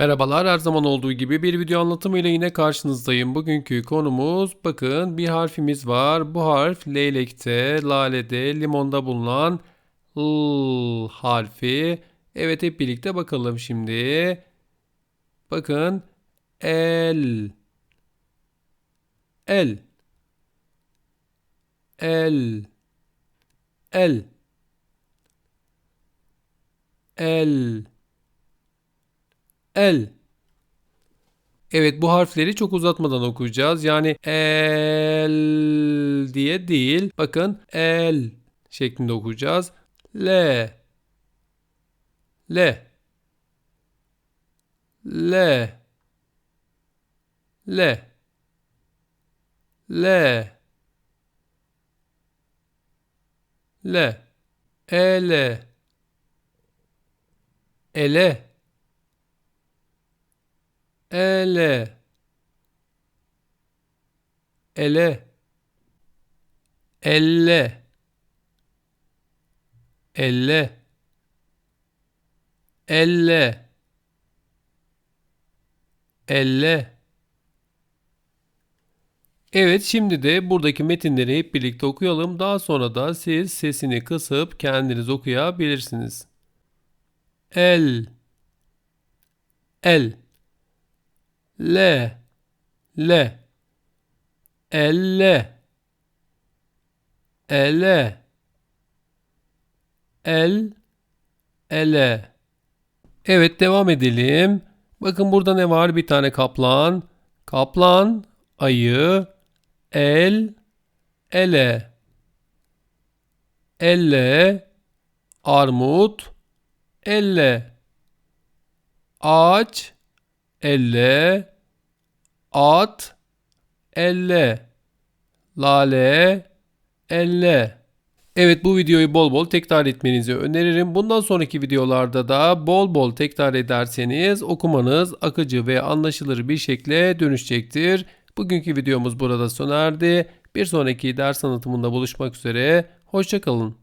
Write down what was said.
Merhabalar her zaman olduğu gibi bir video anlatımıyla yine karşınızdayım. Bugünkü konumuz bakın bir harfimiz var. Bu harf leylekte, lalede, limonda bulunan L harfi. Evet hep birlikte bakalım şimdi. Bakın el el el el el El. Evet bu harfleri çok uzatmadan okuyacağız. Yani el diye değil. Bakın el şeklinde okuyacağız. L. L. L. L. L. L. Ele. Ele. Ele. Ele. Elle. Elle. Elle. Elle. Evet şimdi de buradaki metinleri hep birlikte okuyalım. Daha sonra da siz sesini kısıp kendiniz okuyabilirsiniz. El. El le le elle ele el ele Evet devam edelim. Bakın burada ne var? Bir tane kaplan. Kaplan, ayı, el, ele. Elle, armut, elle. Ağaç, elle, at, elle, lale, elle. Evet bu videoyu bol bol tekrar etmenizi öneririm. Bundan sonraki videolarda da bol bol tekrar ederseniz okumanız akıcı ve anlaşılır bir şekle dönüşecektir. Bugünkü videomuz burada sona erdi. Bir sonraki ders anlatımında buluşmak üzere. Hoşçakalın.